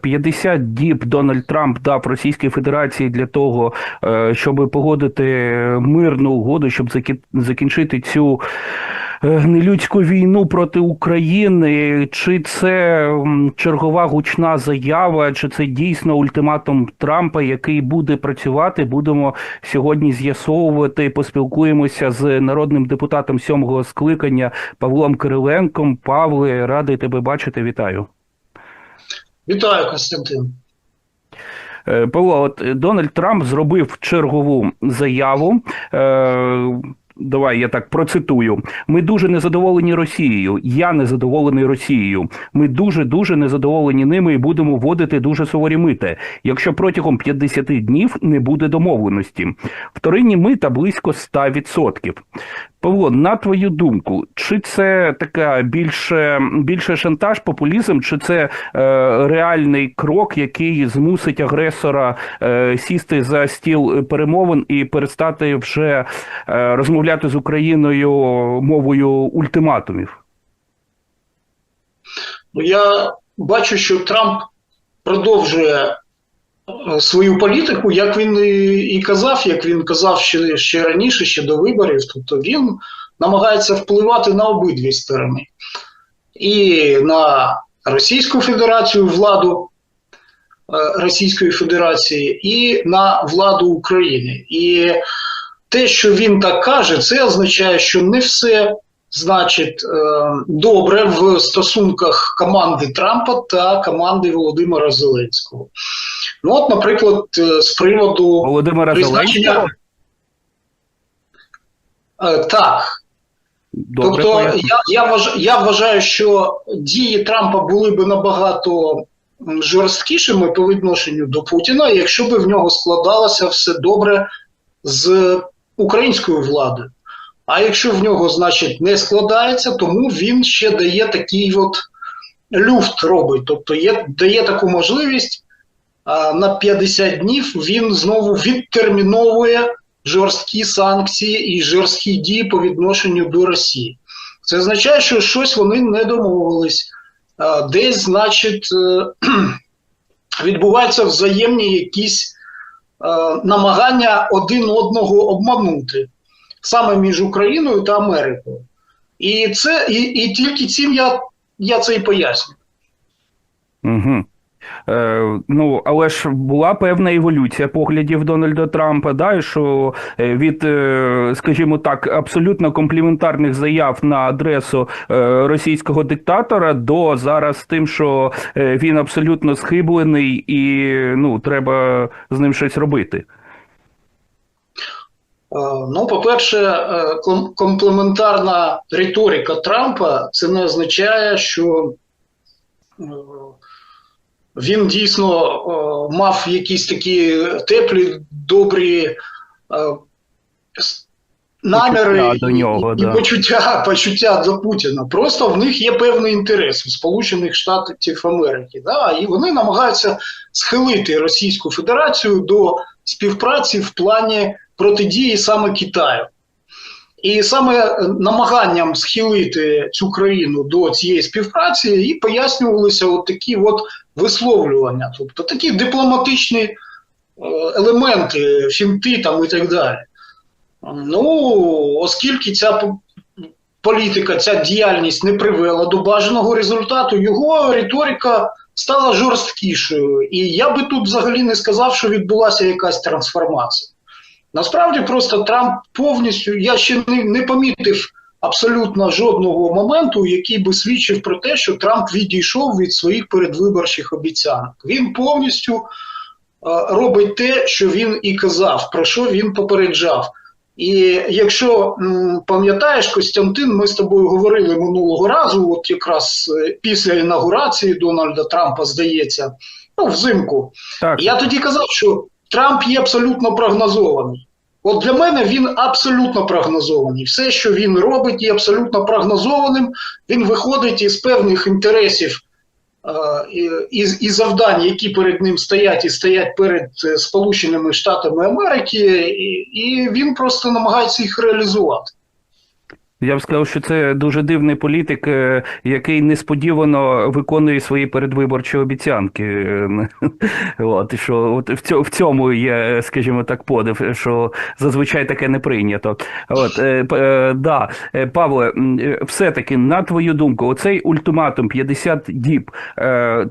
50 діб Дональд Трамп дав Російській Федерації для того, е, щоб погодити мирну угоду, щоб закі- закінчити цю е, нелюдську війну проти України. Чи це чергова гучна заява, чи це дійсно ультиматум Трампа, який буде працювати? Будемо сьогодні з'ясовувати. Поспілкуємося з народним депутатом сьомого скликання Павлом Кириленком. Павле, радий тебе бачити. Вітаю. Вітаю, Константин. Е, Павло, от е, Дональд Трамп зробив чергову заяву. Давай я так процитую. Ми дуже незадоволені Росією. Я незадоволений Росією. Ми дуже дуже незадоволені ними і будемо вводити дуже суворі мити, якщо протягом 50 днів не буде домовленості. Вторинні мита близько 100%. Павло, на твою думку, чи це така більше, більше шантаж, популізм, чи це е, реальний крок, який змусить агресора е, сісти за стіл перемовин і перестати вже е, розмовляти з Україною мовою ультиматумів? Ну, я бачу, що Трамп продовжує е, свою політику, як він і, і казав, як він казав ще, ще раніше, ще до виборів. Тобто він намагається впливати на обидві сторони. І на Російську Федерацію владу е, Російської Федерації, і на владу України. І те, що він так каже, це означає, що не все значить е, добре в стосунках команди Трампа та команди Володимира Зеленського. Ну, от, наприклад, е, з приводу Володимира призначення. Зеленського? Е, Так, Добре, тобто я, я, вваж, я вважаю, що дії Трампа були б набагато жорсткішими по відношенню до Путіна, якщо б в нього складалося все добре з українською владою. А якщо в нього, значить, не складається, тому він ще дає такий от люфт робить. Тобто є, дає таку можливість а, на 50 днів він знову відтерміновує жорсткі санкції і жорсткі дії по відношенню до Росії. Це означає, що щось вони не домовились. Десь, значить, е, відбуваються взаємні якісь намагання один одного обманути саме між Україною та Америкою. І це і, і тільки цим я, я це і поясню. Угу. Е, ну, але ж була певна еволюція поглядів Дональда Трампа, да, що е, від, е, скажімо так, абсолютно компліментарних заяв на адресу російського диктатора до зараз тим, що він абсолютно схиблений і ну, треба з ним щось робити. Ну, по-перше, комплементарна риторика Трампа це не означає, що він дійсно е, мав якісь такі теплі, добрі е, наміри Почуття до нього, і, і почуття, почуття до Путіна. Просто в них є певний інтерес у Сполучених Штатів Америки. Да? І вони намагаються схилити Російську Федерацію до співпраці в плані протидії саме Китаю. І саме намаганням схилити цю країну до цієї співпраці і пояснювалися от такі от висловлювання, тобто такі дипломатичні е, елементи, фінти там і так далі. Ну, оскільки ця політика, ця діяльність не привела до бажаного результату, його риторика стала жорсткішою. І я би тут взагалі не сказав, що відбулася якась трансформація. Насправді, просто Трамп повністю, я ще не, не помітив абсолютно жодного моменту, який би свідчив про те, що Трамп відійшов від своїх передвиборчих обіцянок. Він повністю е, робить те, що він і казав, про що він попереджав. І якщо пам'ятаєш, Костянтин, ми з тобою говорили минулого разу, от якраз е, після інаугурації Дональда Трампа, здається, ну, взимку. Так, Я тоді казав, що Трамп є абсолютно прогнозований. От для мене він абсолютно прогнозований. Все, що він робить, є абсолютно прогнозованим. Він виходить із певних інтересів е, і, і, завдань, які перед ним стоять і стоять перед е, Сполученими Штатами Америки, і, і він просто намагається їх реалізувати. Я б сказав, що це дуже дивний політик, е, який несподівано виконує свої передвиборчі обіцянки. Е, От, що от в цьому, є, скажімо так, подив, що зазвичай таке не прийнято. От, е, да. Павле, все-таки, на твою думку, оцей ультиматум 50 діб,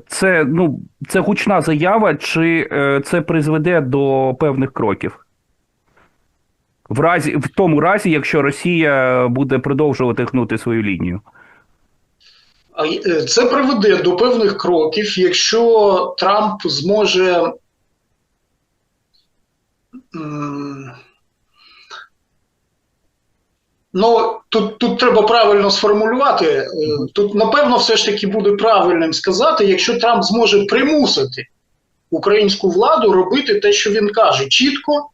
це, ну, це гучна заява, чи це призведе до певних кроків? В разі, в тому разі, якщо Росія буде продовжувати гнути свою лінію. Е, Це приведе до певних кроків, якщо Трамп зможе. Ну, тут, тут треба правильно сформулювати. Е, Тут, напевно, все ж таки буде правильним сказати, якщо Трамп зможе примусити українську владу робити те, що він каже, чітко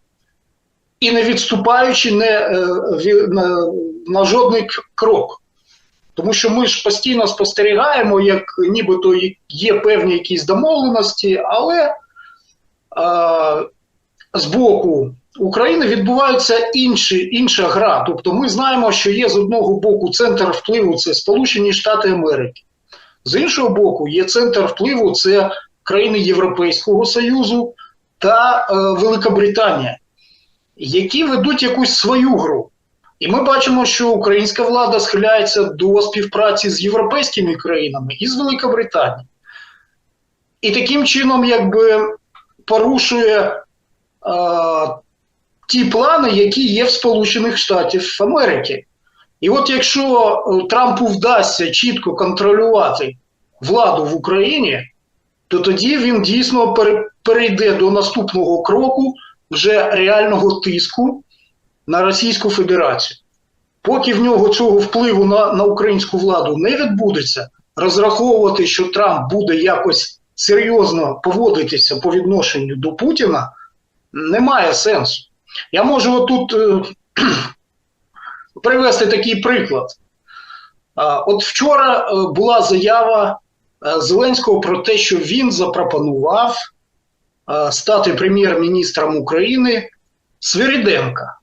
і не відступаючи не, е, на, на жодний крок. Тому що ми ж постійно спостерігаємо, як нібито є певні якісь домовленості, але а, з боку України відбувається інші, інша гра. Тобто ми знаємо, що є з одного боку центр впливу це Сполучені Штати Америки, з іншого боку, є центр впливу це країни Європейського Союзу та е, Велика Британія, які ведуть якусь свою гру. І ми бачимо, що українська влада схиляється до співпраці з європейськими країнами і з Великобританією. І таким чином, якби порушує е, ті плани, які є в Сполучених Штатів Америки. І от якщо е, Трампу вдасться чітко контролювати владу в Україні, то тоді він дійсно перейде до наступного кроку вже реального тиску на Російську Федерацію. Поки в нього цього впливу на, на українську владу не відбудеться, розраховувати, що Трамп буде якось серйозно поводитися по відношенню до Путіна, немає сенсу. Я можу отут е, привести такий приклад. От вчора е, була заява е, Зеленського про те, що він запропонував стати прем'єр-міністром України Свириденка.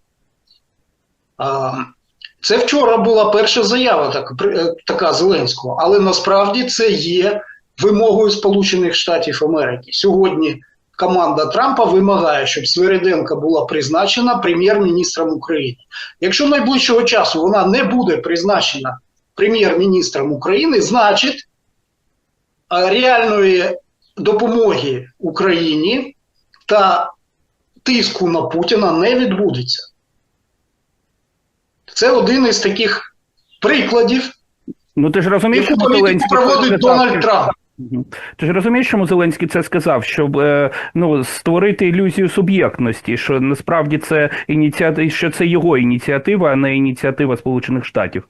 Це вчора була перша заява е, така Зеленського, але насправді це є вимогою Сполучених Штатів Америки. Сьогодні команда Трампа вимагає, щоб Свириденка була призначена прем'єр-міністром України. Якщо найближчого часу вона не буде призначена прем'єр-міністром України, значить реальної допомоги Україні та тиску на Путіна не відбудеться. Це один із таких прикладів, Ну ти ж розумієш, яку політику Зеленський проводить? Дональд Трамп. Ти ж розумієш, чому Зеленський це сказав, щоб е, ну, створити ілюзію суб'єктності, що насправді це ініціатива, що це його ініціатива, а не ініціатива Сполучених Штатів.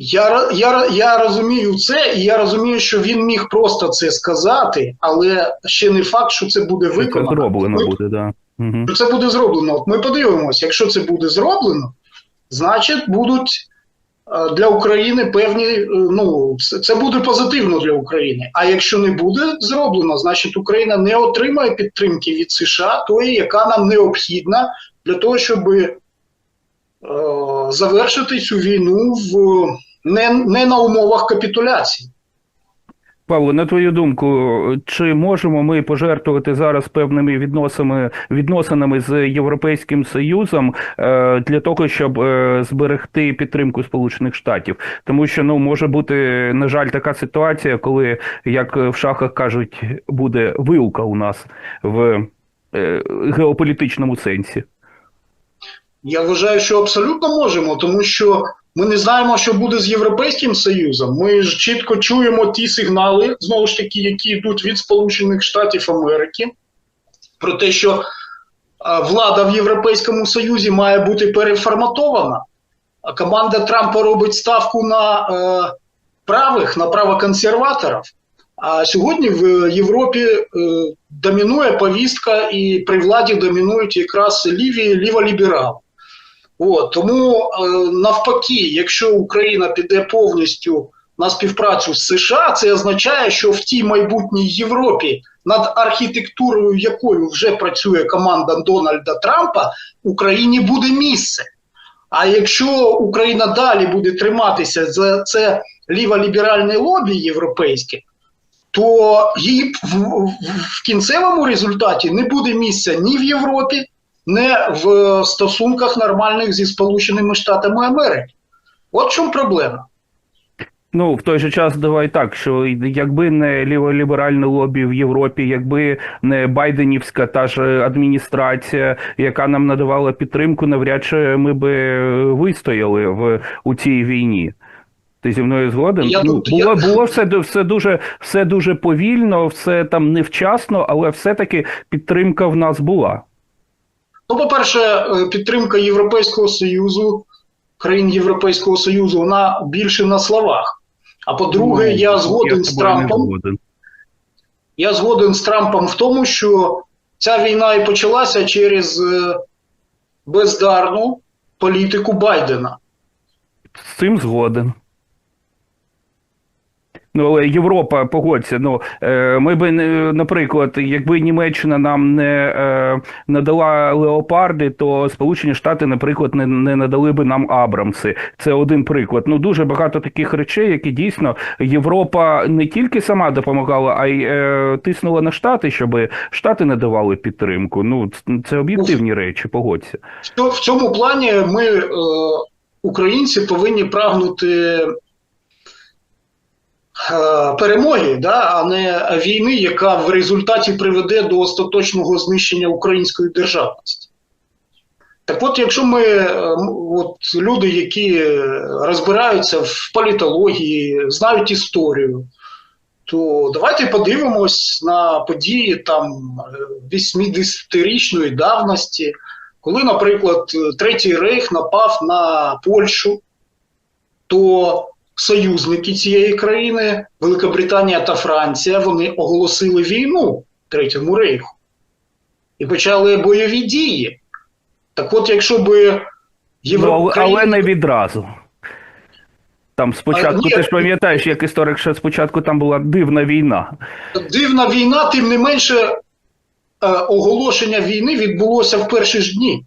Я, я, я розумію це, і я розумію, що він міг просто це сказати, але ще не факт, що це буде Це виконано. зроблено Ми- буде, да. Угу. що це буде зроблено. От ми подивимося, якщо це буде зроблено, значить будуть е, для України певні, е, ну, це- це буде позитивно для України. А якщо не буде зроблено, значить Україна не отримає підтримки від США, тої, яка нам необхідна для того, щоб е, завершити цю війну в не, не на умовах капітуляції. Павло, на твою думку, чи можемо ми пожертвувати зараз певними відносинами, відносинами з Європейським Союзом е, для того, щоб е, зберегти підтримку Сполучених Штатів? Тому що ну може бути, на жаль, така ситуація, коли, як в шахах кажуть, буде вилка у нас в е, геополітичному сенсі. Я вважаю, що абсолютно можемо, тому що ми не знаємо, що буде з Європейським Союзом. Ми ж чітко чуємо ті сигнали, знову ж таки, які йдуть від Сполучених Штатів Америки, про те, що влада в Європейському Союзі має бути переформатована. Команда Трампа робить ставку на е, правих, на правоконсерваторів. А сьогодні в Європі е, домінує повістка, і при владі домінують якраз ліві ліволіберали. От, тому е, навпаки, якщо Україна піде повністю на співпрацю з США, це означає, що в тій майбутній Європі, над архітектурою якою вже працює команда Дональда Трампа, Україні буде місце. А якщо Україна далі буде триматися за це ліволіберальне лобі європейське, то їй в, в, в кінцевому результаті не буде місця ні в Європі, ні в стосунках нормальних зі Сполученими Штатами Америки. От в чому проблема. Ну, в той же час давай так, що якби не ліволіберальне лобі в Європі, якби не Байденівська та ж адміністрація, яка нам надавала підтримку, навряд чи ми би вистояли в у цій війні. Ти зі мною згоден? Я ну, тут- було я- було все, все дуже все дуже повільно, все там невчасно, але все-таки підтримка в нас була. Ну, по-перше, е, підтримка Європейського Союзу, країн Європейського Союзу, вона більше на словах. А по-друге, Ну, я згоден з Трампом. згоден. Я згоден з Трампом в тому, що ця війна і почалася через е, бездарну політику Байдена. З цим згоден. Ну, але Європа, погодься, ну е, ми би наприклад, якби Німеччина нам не е, надала леопарди, то Сполучені Штати, наприклад, не, не надали би нам Абрамси. Це один приклад. Ну дуже багато таких речей, які дійсно Європа не тільки сама допомагала, а й е, тиснула на штати, щоб штати не давали підтримку. Ну це об'єктивні речі, погодься. В цьому плані ми, е, українці, повинні прагнути е, перемоги, да, а не війни, яка в результаті приведе до остаточного знищення української державності. Так от, якщо ми, е, от люди, які розбираються в політології, знають історію, то давайте подивимось на події там е, 80-річної давності, коли, наприклад, Третій Рейх напав на Польщу, то союзники цієї країни, Великобританія та Франція, вони оголосили війну Третьому Рейху і почали бойові дії. Так от, якщо би Ну, Європа. але, але не відразу. Там спочатку, ні. ти ж пам'ятаєш, як історик, що спочатку там була дивна війна. Дивна війна, тим не менше, е, оголошення війни відбулося в перші ж дні.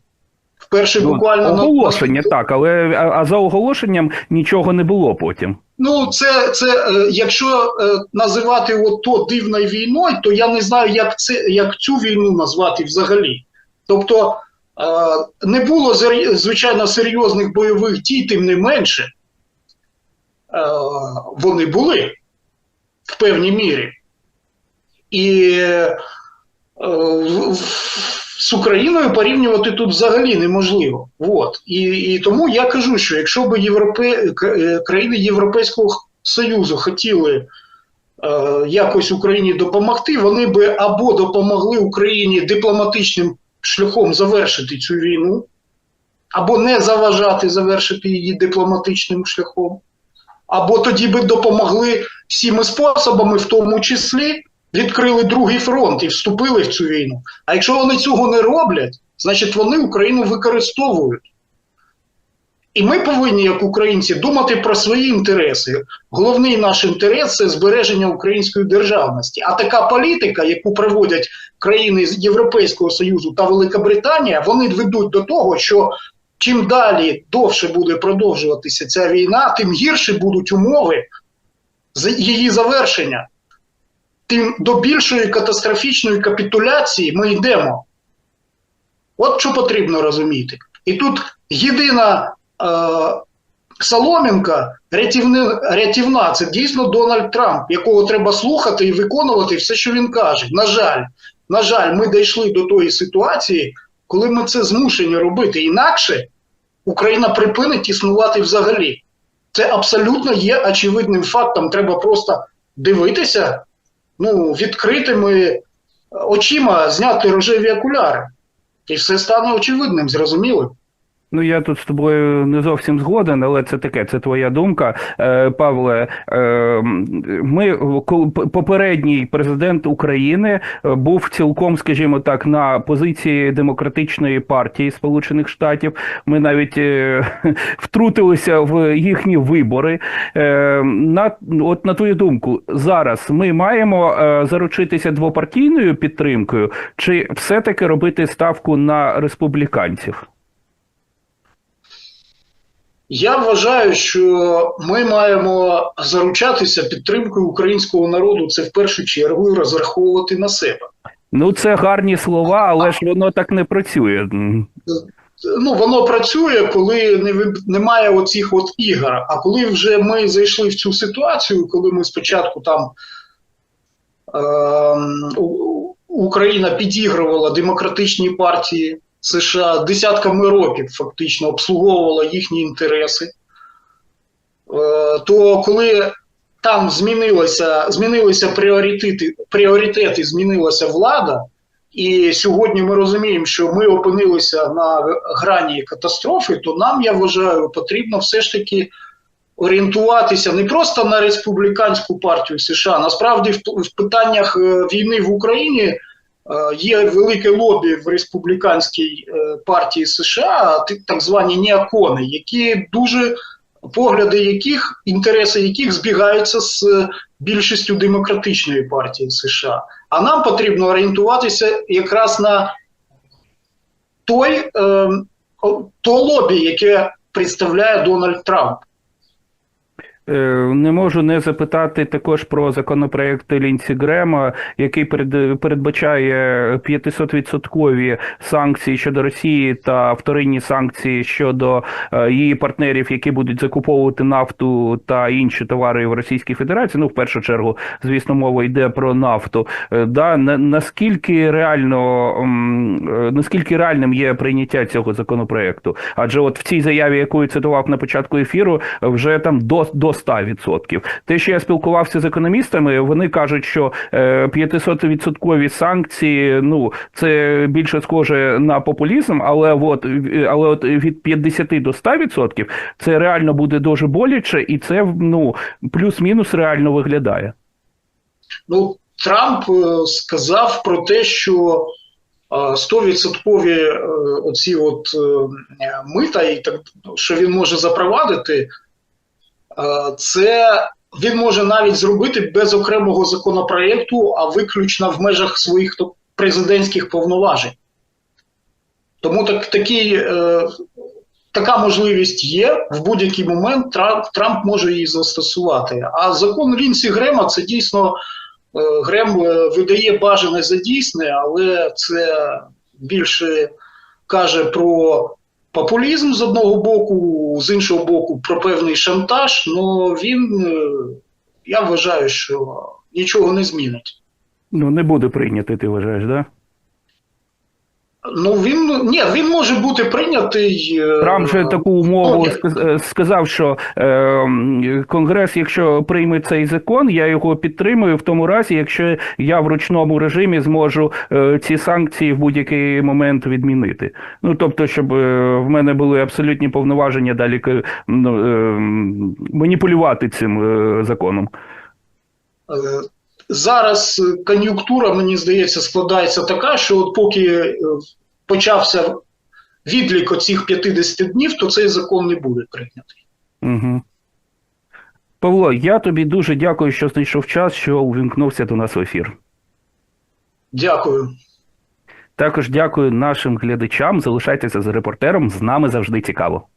В перші Ну, буквально на- оголошення, так, але а, а за оголошенням нічого не було потім. Ну, це, це е, якщо е, називати от то дивною війною, то я не знаю, як, це, як цю війну назвати взагалі. Тобто е, не було звичайно серйозних бойових дій, тим не менше, вони були в певній мірі. І з Україною порівнювати тут взагалі неможливо. От. І, і тому я кажу, що якщо б Європе... е, країни Європейського Союзу хотіли е, якось Україні допомогти, вони би або допомогли Україні дипломатичним шляхом завершити цю війну, або не заважати завершити її дипломатичним шляхом, або тоді би допомогли всіми способами, в тому числі відкрили другий фронт і вступили в цю війну. А якщо вони цього не роблять, значить вони Україну використовують. І ми повинні, як українці, думати про свої інтереси. Головний наш інтерес це збереження української державності. А така політика, яку проводять країни з Європейського Союзу та Великобританія, вони ведуть до того, що чим далі довше буде продовжуватися ця війна, тим гірші будуть умови її завершення. Тим до більшої катастрофічної капітуляції ми йдемо. От що потрібно розуміти. І тут єдина е, соломінка рятівни, рятівна це дійсно Дональд Трамп, якого треба слухати і виконувати все, що він каже. На жаль, на жаль, ми дійшли до тої ситуації, коли ми це змушені робити. Інакше Україна припинить існувати взагалі. Це абсолютно є очевидним фактом. Треба просто дивитися ну, відкритими очима, зняти рожеві окуляри. І все стане очевидним, зрозумілим. Ну, я тут з тобою не зовсім згоден, але це таке, це твоя думка. Е, Павле, е, ми попередній президент України е, був цілком, скажімо так, на позиції демократичної партії Сполучених Штатів. Ми навіть втрутилися в їхні вибори. На от на твою думку, зараз ми маємо заручитися двопартійною підтримкою, чи все-таки робити ставку на республіканців? Я вважаю, що ми маємо заручатися підтримкою українського народу. Це в першу чергу і розраховувати на себе. Ну, це гарні слова, але ж воно так не працює. Ну, воно працює, коли не немає оцих от ігор. А коли вже ми зайшли в цю ситуацію, коли ми спочатку там У- Україна підігрувала демократичні партії США десятками років, фактично обслуговувала їхні інтереси, е, то коли там змінилося, змінилися пріоритети, пріоритети, змінилася влада. І сьогодні ми розуміємо, що ми опинилися на грані катастрофи, то нам, я вважаю, потрібно все ж таки орієнтуватися не просто на республіканську партію США. Насправді, в, питаннях е, війни в Україні є велике лобі в республіканській е, партії США, так звані неокони, які дуже погляди яких інтереси яких збігаються з е, більшістю демократичної партії США. А нам потрібно орієнтуватися якраз на той, е, то лобі, яке представляє Дональд Трамп. Е, Не можу не запитати також про законопроект Лінсі Грема, який перед, передбачає 500% санкції щодо Росії та вторинні санкції щодо е, її партнерів, які будуть закуповувати нафту та інші товари в Російській Федерації. Ну, в першу чергу, звісно, мова йде про нафту. Е, Да, на, наскільки реально наскільки реальним є прийняття цього законопроекту? Адже от в цій заяві, яку я цитував на початку ефіру, вже там до, до 100%. Те, що я спілкувався з економістами, вони кажуть, що е, 500% санкції, ну це більше схоже на популізм, але от, е, але от від 50 до 100% це реально буде дуже боляче, і це ну плюс-мінус реально виглядає. Ну, Трамп е, сказав про те, що е, 100% е, оці от е, мита, і так, що він може запровадити, е, це він може навіть зробити без окремого законопроєкту, а виключно в межах своїх президентських повноважень. Тому так, такий, е, така можливість є. В будь-який момент Трамп, Трамп може її застосувати. А закон Лінсі Грема це дійсно е, Грем е, видає бажане за дійсне, але це більше каже про популізм з одного боку, з іншого боку, про певний шантаж. але він, е, я вважаю, що нічого не змінить. Ну не буде прийнятий, ти вважаєш, да? Ну він ні, він може бути прийнятий. е, Трамп же таку умову ну, е, сказав, що е, Конгрес, якщо прийме цей закон, я його підтримую в тому разі, якщо я в ручному режимі зможу е, ці санкції в будь-який момент відмінити. Ну тобто, щоб е, в мене були абсолютні повноваження далі ну, е, маніпулювати цим е, законом. Зараз е, кон'юнктура, мені здається, складається така, що от поки е, почався відлік оцих 50 днів, то цей закон не буде прийнятий. Угу. Павло, я тобі дуже дякую, що знайшов час, що увімкнувся до нас в ефір. Дякую. Також дякую нашим глядачам. Залишайтеся з репортером. З нами завжди цікаво.